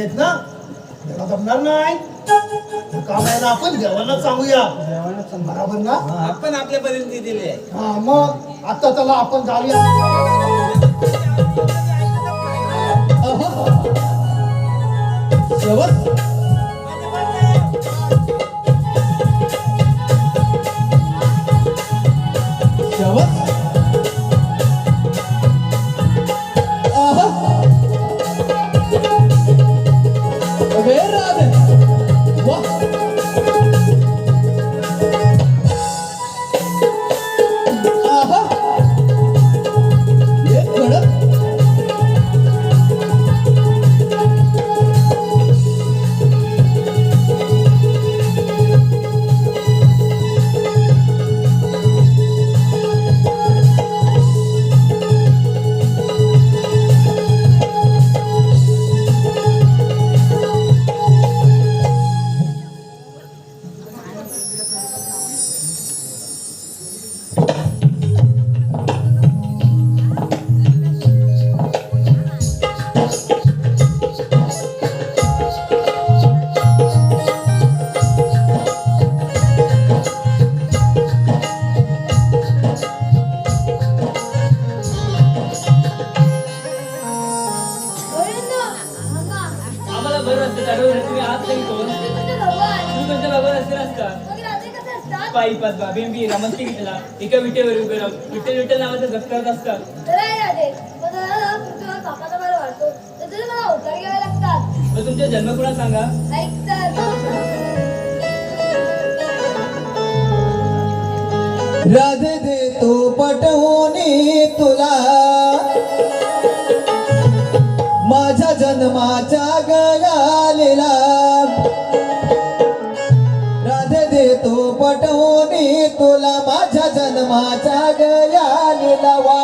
आहेत ना? त्याला जमणार नाही. तर काम आहे ना आपण देवाला सांगूया बरोबर ना? आपण आपल्या परिस्थिती दिली आहे. हा मग आता चला आपण जाऊया. शेवट வேறாத. आम्हाला असते असतं तुम्ही आत तरी कोण तू तुमच्या बाबा असेल असता. पायी पाच बेंबी रमस्ती घेतला एका विटेवर उभे राहून विठ्ठल विठ्ठल नावाचं जप करत असतात मग तुमचा जन्म कुणा सांगा? राधे जन्माच्या गयालेला राधे देतो तो तुला माझ्या जन्माच्या गयालेला वा